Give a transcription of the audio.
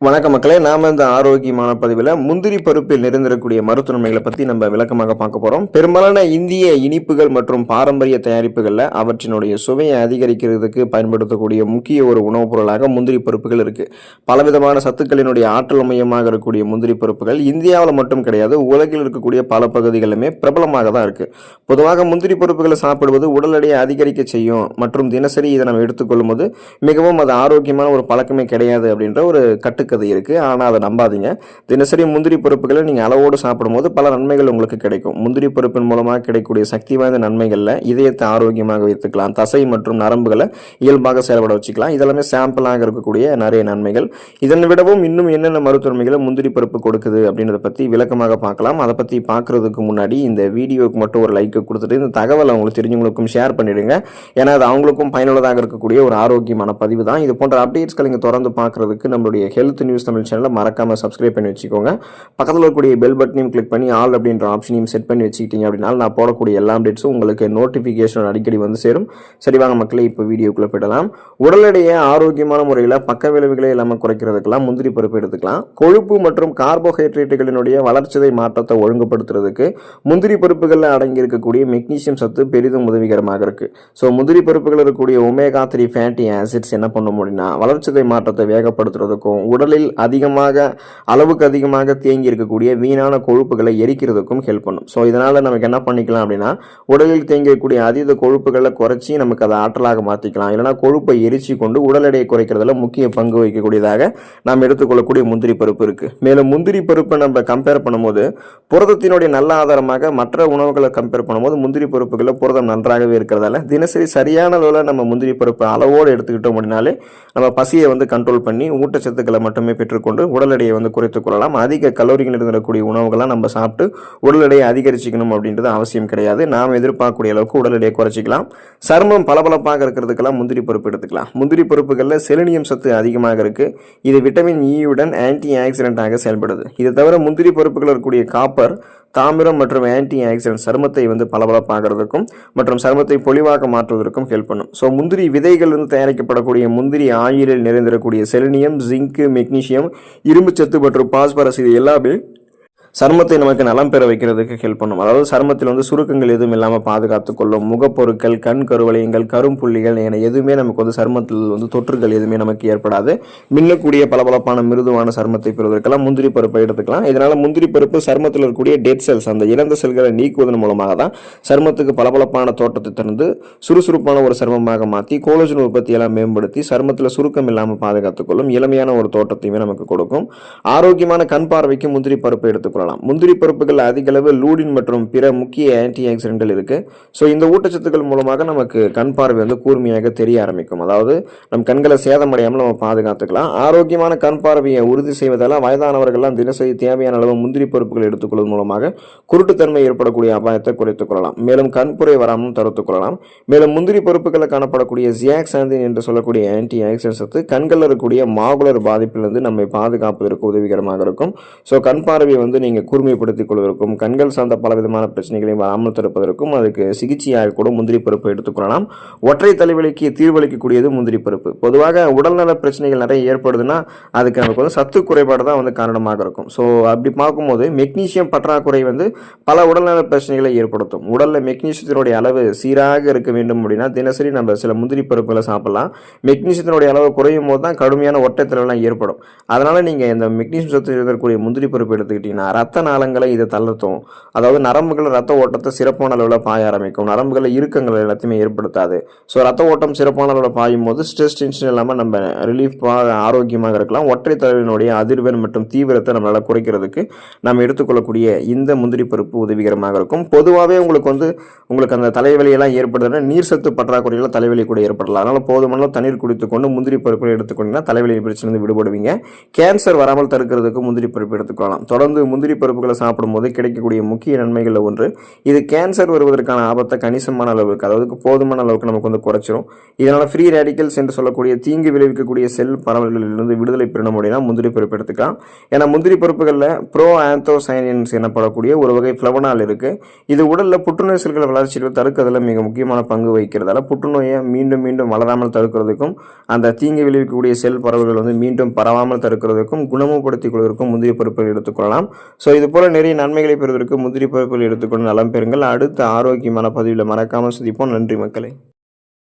வணக்க மக்களே நாம இந்த ஆரோக்கியமான பதிவில் முந்திரி பருப்பில் நிறைந்திருக்கக்கூடிய மருத்துவமைகளை பற்றி நம்ம விளக்கமாக பார்க்க போகிறோம் பெரும்பாலான இந்திய இனிப்புகள் மற்றும் பாரம்பரிய தயாரிப்புகளில் அவற்றினுடைய சுவையை அதிகரிக்கிறதுக்கு பயன்படுத்தக்கூடிய முக்கிய ஒரு உணவுப் பொருளாக முந்திரி பருப்புகள் இருக்குது பலவிதமான சத்துக்களினுடைய ஆற்றல் மையமாக இருக்கக்கூடிய முந்திரி பருப்புகள் இந்தியாவில் மட்டும் கிடையாது உலகில் இருக்கக்கூடிய பல பகுதிகளிலுமே பிரபலமாக தான் இருக்குது பொதுவாக முந்திரி பருப்புகளை சாப்பிடுவது உடல் எடையை அதிகரிக்க செய்யும் மற்றும் தினசரி இதை நம்ம எடுத்துக்கொள்ளும்போது மிகவும் அது ஆரோக்கியமான ஒரு பழக்கமே கிடையாது அப்படின்ற ஒரு கட்டுக்கதை இருக்குது ஆனால் அதை நம்பாதீங்க. தினசரி முந்திரி பருப்புகளை நீங்கள் அளவோடு சாப்பிடும்போது பல நன்மைகள் உங்களுக்கு கிடைக்கும். முந்திரி பருப்பின் மூலமாக கிடைக்கக்கூடிய சக்தி வாய்ந்த நன்மைகளில் இதயத்தை ஆரோக்கியமாக வைத்துக்கலாம். தசை மற்றும் நரம்புகளை இயல்பாக செயல்பட வச்சுக்கலாம். இதெல்லாமே சாம்பிளாக இருக்கக்கூடிய நிறைய நன்மைகள். இதனை விடவும் இன்னும் என்னென்ன மருத்துவமைகளை முந்திரி பருப்பு கொடுக்குது அப்படின்றத பற்றி விளக்கமாக பார்க்கலாம். அதை பற்றி பார்க்குறதுக்கு முன்னாடி இந்த வீடியோவுக்கு மட்டும் ஒரு லைக் கொடுத்துட்டு இந்த தகவலை அவங்களுக்கு தெரிஞ்சவங்களுக்கும் ஷேர் பண்ணிடுங்க. ஏன்னா அது அவங்களுக்கும் பயனுள்ளதாக இருக்கக்கூடிய ஒரு ஆரோக்கியமான பதிவு தான். இது போன்ற அப்டேட்ஸ்களை நீங்கள் தொடர்ந்து பார்க்குறதுக்கு நம்மளுடைய ஹெல்த் நியூஸ் தமிழ் சேனலை மறக்காமல் சப்ஸ்கிரைப் பண்ணி வச்சுக்கோங்க. பக்கத்தில் இருக்கக்கூடிய பெல் பட்டனையும் கிளிக் பண்ணி ஆல் அப்படின்ற ஆப்ஷனையும் செட் பண்ணி வச்சுக்கிட்டீங்க அப்படின்னா நான் போடக்கூடிய எல்லா அப்டேட்ஸும் உங்களுக்கு நோட்டிஃபிகேஷன் அடிக்கடி வந்து சேரும். சரி வாங்க மக்களே இப்போ வீடியோக்குள்ளே போயிடலாம். உடல் எடையை ஆரோக்கியமான முறையில் பக்க விளைவுகளை இல்லாமல் குறைக்கிறதுக்கெல்லாம் முந்திரி பருப்பு எடுத்துக்கலாம். கொழுப்பு மற்றும் கார்போஹைட்ரேட்டுகளினுடைய வளர்ச்சிதை மாற்றத்தை ஒழுங்குபடுத்துறதுக்கு முந்திரி பருப்புகளில் அடங்கி இருக்கக்கூடிய மெக்னீசியம் சத்து பெரிதும் உதவிகரமாக இருக்குது ஸோ முந்திரி பருப்புகள் இருக்கக்கூடிய ஒமேகா த்ரீ ஃபேட்டி ஆசிட்ஸ் என்ன பண்ணும் அப்படின்னா வளர்ச்சிதை மாற்றத்தை வேகப்படுத்துறதுக்கும் உடலில் அதிகமாக அளவுக்கு அதிகமாக தேங்கி இருக்கக்கூடிய வீணான கொழுப்புகளை எரிக்கிறதுக்கும் ஹெல்ப் பண்ணும். ஸோ இதனால் நமக்கு என்ன பண்ணிக்கலாம் அப்படின்னா உடலில் தேங்கக்கூடிய அதீத கொழுப்புகளை குறைச்சி நமக்கு அதை ஆற்றலாக மாற்றிக்கலாம் இல்லைனா கொழுப்பை எரிச்சு கொண்டு உடல் எடையை குறைக்கிறதுல முக்கிய பங்கு வகிக்கக்கூடியதாக நாம் எடுத்துக்கொள்ளக்கூடிய முந்திரி பருப்பு இருக்குது மேலும் முந்திரி பருப்பை நம்ம கம்பேர் பண்ணும்போது புரதத்தினுடைய நல்ல ஆதாரமாக மற்ற உணவுகளை கம்பேர் பண்ணும்போது முந்திரி பருப்புகளில் புரதம் நன்றாகவே இருக்கிறதால தினசரி சரியான அளவில் நம்ம முந்திரி பருப்பு அளவோடு எடுத்துக்கிட்டோம் அப்படின்னாலே நம்ம பசியை வந்து கண்ட்ரோல் பண்ணி ஊட்டச்சத்துக்களை மட்டும் பெற்றுக்கொண்டு உடல் எடையை வந்து குறைத்துக் கொள்ளலாம். அதிக கலோரிகள் இருந்திருக்கக்கூடிய உணவுகள்லாம் நம்ம சாப்பிட்டு உடல் எடையை அதிகரிச்சிக்கணும் அப்படின்றது அவசியம் கிடையாது. நாம் எதிர்பார்க்கக்கூடிய அளவுக்கு உடல் எடையை குறைச்சிக்கலாம். சருமம் பளபளப்பாக இருக்கிறதுக்கெல்லாம் முந்திரி பருப்பு எடுத்துக்கலாம். முந்திரி பருப்புகளில் செலினியம் சத்து அதிகமாக இருக்குது இது விட்டமின் இயுடன் ஆன்டி ஆக்சிடென்ட்டாக செயல்படுது. இது தவிர முந்திரி பருப்புகள் இருக்கக்கூடிய காப்பர் தாமிரம் மற்றும் ஆன்டி ஆக்சிடென்ட் சருமத்தை வந்து பளபளப்பாகிறதுக்கும் மற்றும் சருமத்தை பொலிவாக மாற்றுவதற்கும் ஹெல்ப் பண்ணும். ஸோ முந்திரி விதைகளிலிருந்து தயாரிக்கப்படக்கூடிய முந்திரி ஆயிலில் நிறைந்திருக்கக்கூடிய செலினியம் ஜிங்கு மெக்னீசியம் இரும்புச்சத்து மற்றும் பாஸ்பரஸ் இது எல்லாமே சருமத்தை நமக்கு நலம் பெற வைக்கிறதுக்கு ஹெல்ப் பண்ணும். அதாவது சருமத்தில் வந்து சுருக்கங்கள் எதுவும் இல்லாமல் பாதுகாத்து கொள்ளும். முகப்பொருட்கள் கண் கருவளையங்கள் கரும்புள்ளிகள் என எதுவுமே நமக்கு வந்து சருமத்தில் வந்து தொற்றுகள் எதுவுமே நமக்கு ஏற்படாது. மின்னக்கூடிய பளபளப்பான மிருதுவான சருமத்தை பெறுவதற்கெல்லாம் முந்திரி பருப்பை எடுத்துக்கலாம். இதனால் முந்திரி பருப்பு சருமத்தில் இருக்கக்கூடிய டெட் செல்ஸ் அந்த இறந்த செல்களை நீக்குவதன் மூலமாக தான் சருமத்துக்கு பளபளப்பான தோட்டத்தை திறந்து சுறுசுறுப்பான ஒரு சருமமாக மாற்றி கோலஜன் உற்பத்தியெல்லாம் மேம்படுத்தி சருமத்தில் சுருக்கம் இல்லாமல் பாதுகாத்துக் கொள்ளும். இளமையான ஒரு தோட்டத்தையுமே நமக்கு கொடுக்கும். ஆரோக்கியமான கண் பார்வைக்கு முந்திரி பருப்பை எடுத்துக்கொள்ளலாம் முந்திரி பருப்புகள் அதிக அளவு லூடின் மற்றும் பிற முக்கிய ஆன்டி ஆக்சிடென்ட்கள் இருக்கு. ஸோ இந்த ஊட்டச்சத்துக்கள் மூலமாக நமக்கு கண் பார்வை வந்து கூர்மையாக தெரிய ஆரம்பிக்கும். அதாவது நம் கண்களை சேதமடையாமல் நம்ம பாதுகாத்துக்கலாம். ஆரோக்கியமான கண் பார்வையை உறுதி செய்வதால் வயதானவர்கள்லாம் தினசரி தேவையான அளவு முந்திரி பருப்புகள் எடுத்துக்கொள்வது மூலமாக குருட்டுத்தன்மை ஏற்படக்கூடிய அபாயத்தை குறைத்துக் கொள்ளலாம். மேலும் கண்புரை வராமல் தடுத்துக் கொள்ளலாம். மேலும் முந்திரி பருப்புகளில் காணப்படக்கூடிய ஜியாக்சாந்தின் என்று சொல்லக்கூடிய ஆன்டி ஆக்சிடென்ட் சத்து கண்களில் இருக்கக்கூடிய மாகுலர் பாதிப்பிலிருந்து நம்மை பாதுகாப்பதற்கு உதவிகரமாக இருக்கும். ஸோ கண் பார்வையை வந்து நீங்கள் கூர்மைப்படுத்திக் கொள்வதற்கும் கண்கள் சார்ந்த பலவிதமான பிரச்சனைகளையும் வராமல் தடுப்பதற்கும் அதுக்கு சிகிச்சையாக கூட முந்திரி பருப்பு எடுத்துக்கொள்ளலாம் ஒற்றை தலைவலிக்கு தீர்வளிக்கக்கூடியது முந்திரி பருப்பு. பொதுவாக உடல்நல பிரச்சனைகள் நிறைய ஏற்படுதுன்னா அதுக்கு நமக்கு வந்து சத்து குறைபாடு தான் வந்து காரணமாக இருக்கும். ஸோ அப்படி பார்க்கும்போது மெக்னீசியம் பற்றாக்குறை வந்து பல உடல்நல பிரச்சனைகளை ஏற்படுத்தும். உடலில் மெக்னீசியத்தினுடைய அளவு சீராக இருக்க வேண்டும் அப்படின்னா தினசரி நம்ம சில முந்திரி பருப்புகளை சாப்பிடலாம். மெக்னீசியத்தினுடைய அளவு குறையும் போது தான் கடுமையான ஒற்றை தலைவலாம் ஏற்படும். அதனால் நீங்கள் இந்த மெக்னீசியம் சத்து இருக்கக்கூடிய முந்திரி பருப்பு எடுத்துக்கிட்டிங்கன்னா ரத்த நாளங்களை இது தளர்த்தும். அதாவது நரம்புகள் ரத்த ஓட்டத்தை சிறப்பான அளவில் பாய ஆரம்பிக்கும். நரம்புகளில் இறுக்கங்கள் எல்லாத்தையுமே ஏற்படுத்தாது. ஸோ ரத்த ஓட்டம் சிறப்பான அளவில் பாயும் போது ஸ்ட்ரெஸ் டென்ஷன் இல்லாமல் நம்ம ரிலீஃபாக ஆரோக்கியமாக இருக்கலாம். ஒற்றை தலைவனுடைய அதிர்வெண் மற்றும் தீவிரத்தை நம்மளால் குறைக்கிறதுக்கு நம்ம எடுத்துக்கொள்ளக்கூடிய இந்த முந்திரி பருப்பு உதவிகரமாக இருக்கும். பொதுவாகவே உங்களுக்கு வந்து உங்களுக்கு அந்த தலைவலியெல்லாம் ஏற்படுதுன்னா நீர் சத்து பற்றாக்குறையில் தலைவலி கூட ஏற்படலாம். அதனால் போதுமான தண்ணீர் குடித்துக்கொண்டு முந்திரி பருப்பு எடுத்துக்கொண்டீங்கன்னா தலைவலி பிரச்சனை விடுபடுவீங்க. கேன்சர் வராமல் தடுக்கிறதுக்கு முந்திரி பருப்பு எடுத்துக்கொள்ளலாம். தொடர்ந்து முந்திரி முந்திரி பருப்புகளை சாப்பிடும்போது கிடைக்கக்கூடிய முக்கிய நன்மைகளில் ஒன்று இது கேன்சர் வருவதற்கான ஆபத்தை கணிசமான அளவுக்கு அதாவது போதுமான அளவுக்கு நமக்கு வந்து குறைச்சிரும். இதனால் ஃப்ரீ ரேடிக்கல்ஸ் என்று சொல்லக்கூடிய தீங்கு விளைவிக்கக்கூடிய செல் பரவல்களிலிருந்து விடுதலை பெறணும் அப்படின்னா முந்திரி பருப்பு எடுத்துக்கலாம். ஏன்னா முந்திரி பருப்புகளில் ப்ரோ ஆந்தோசைனின்ஸ் எனப்படக்கூடிய ஒரு வகை ஃப்ளவனால் இருக்குது இது உடலில் புற்றுநோய் செல்களை வளர்ச்சியில் தடுக்கிறதுல மிக முக்கியமான பங்கு வகிக்கிறதால புற்றுநோயை மீண்டும் மீண்டும் வளராமல் தடுக்கிறதுக்கும் அந்த தீங்கு விளைவிக்கக்கூடிய செல் பரவல்கள் வந்து மீண்டும் பரவாமல் தடுக்கிறதுக்கும் குணமுப்படுத்திக் கொள்வதற்கும் முந்திரி பருப்புகள் எடுத்துக்கொள்ளலாம் ஸோ இது போல் நிறைய நன்மைகளை பெறுவதற்கு முந்திரி பருப்புகள் எடுத்துக்கொண்டு நலம் பெறுங்கள். அடுத்த ஆரோக்கியமான பதிவில் மறக்காமல் சந்திப்போம். நன்றி மக்களை.